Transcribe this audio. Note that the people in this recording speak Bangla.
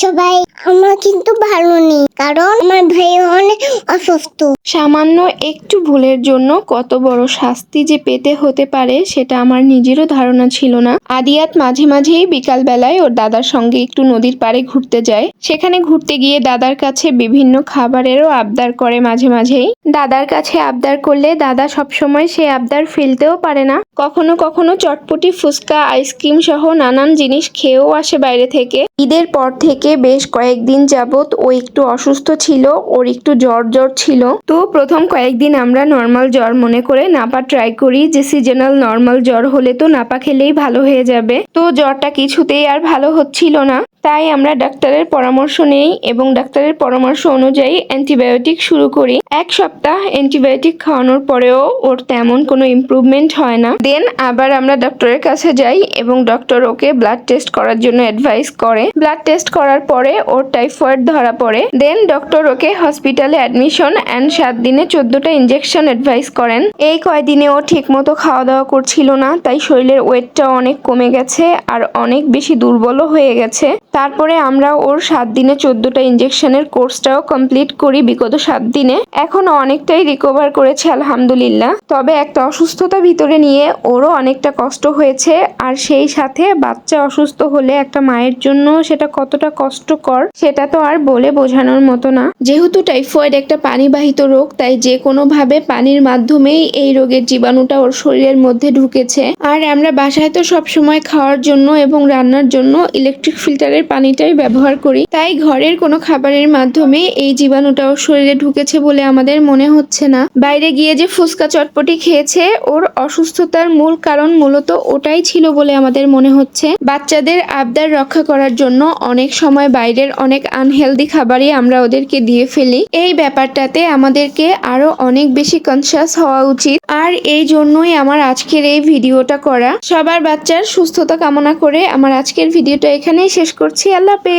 সবাই। আমার কিন্তু ভালো নেই, কারণ আমার ভাই অনেক অসুস্থ। সামান্য একটু ভুলের জন্য কত বড় শাস্তি যে পেতে হতে পারে সেটা আমার নিজেরও ধারণা ছিল না। আদিয়াত মাঝে মাঝেই বিকাল বেলায় ওর দাদার সঙ্গে একটু নদীর পাড়ে ঘুরতে যায়। সেখানে ঘুরতে গিয়ে দাদার কাছে বিভিন্ন খাবারেরও আবদার করে মাঝে মাঝেই। দাদার কাছে আবদার করলে দাদা সবসময় সে আবদার ফেলতেও পারে না। কখনো কখনো চটপটি, ফুচকা, আইসক্রিম সহ নানান জিনিস খেয়েও আসে বাইরে থেকে। ঈদের পর থেকে বেশ কয়েকদিন যাবত ও একটু অসুস্থ ছিল, ওর একটু জ্বর জ্বর ছিল। তো প্রথম কয়েকদিন আমরা নর্মাল জ্বর মনে করে নাপা ট্রাই করি যে সিজনাল নর্মাল জ্বর হলে তো নাপা খেলেই ভালো হয়ে যাবে। তো জ্বরটা কিছুতেই আর ভালো হচ্ছিল না। তাই আমরা ডাক্তারের পরামর্শ নেই এবং ডাক্তারের পরামর্শ অনুযায়ী অ্যান্টিবায়োটিক শুরু করি। এক সপ্তাহ অ্যান্টিবায়োটিক খাওয়ানোর পরেও ওর তেমন কোনো ইমপ্রুভমেন্ট হয় না। দেন আবার আমরা ডক্টরের কাছে যাই এবং ডক্টর ওকে ব্লাড টেস্ট করার জন্য অ্যাডভাইস করে। ব্লাড টেস্ট করার পরে ওর টাইফয়েড ধরা পড়ে। দেন ডক্টর ওকে হসপিটালে অ্যাডমিশন অ্যান্ড সাত দিনে চোদ্দটা ইঞ্জেকশন অ্যাডভাইস করেন। এই কয়দিনে ও ঠিকমতো খাওয়া দাওয়া করছিল না, তাই শরীরের ওয়েটটা অনেক কমে গেছে আর অনেক বেশি দুর্বলও হয়ে গেছে। তারপরে আমরা ওর সাত দিনে চোদ্দটা ইঞ্জেকশনের কোর্সটাও কমপ্লিট করি, বিগত সাত দিনে। এখনও অনেকটাই রিকভার করেছে, আলহামদুলিল্লাহ। তবে একটা অসুস্থতা ভিতরে নিয়ে ওরও অনেকটা কষ্ট হয়েছে, আর সেই সাথে বাচ্চা অসুস্থ হলে একটা মায়ের জন্য সেটা কতটা কষ্টকর, সেটা তো আর বলে বোঝানোর মতো না। যেহেতু টাইফয়েড একটা পানিবাহিত রোগ, তাই যে কোনো ভাবে পানির মাধ্যমেই এই রোগের জীবাণুটা ওর শরীরের মধ্যে ঢুকেছে। আর আমরা বাসায় তো সবসময় খাওয়ার জন্য এবং রান্নার জন্য ইলেকট্রিক ফিল্টারের পানিটাই ব্যবহার করি। তাই ঘরের কোনো খাবারের মাধ্যমে এই জীবাণুটা ওর শরীরে ঢুকেছে বলে আমাদের মনে হচ্ছে না। বাইরে গিয়ে যে ফুচকা চটপটি খেয়েছে, ওর অসুস্থতার মূল কারণ মূলত ওটাই ছিল বলে আমাদের মনে হচ্ছে। বাচ্চাদের আবদার রক্ষা করার জন্য অনেক সময় বাইরের অনেক আনহেলদি খাবারই আমরা ওদেরকে দিয়ে ফেলি। এই ব্যাপারটাতে আমাদেরকে আরও অনেক বেশি কনসিয়াস হওয়া উচিত। আর এই জন্যই আমার আজকের এই ভিডিওটা করা। সবার বাচ্চার সুস্থতা কামনা করে আমার আজকের ভিডিওটা এখানেই শেষ করছি। আল্লাহ হাফেজ।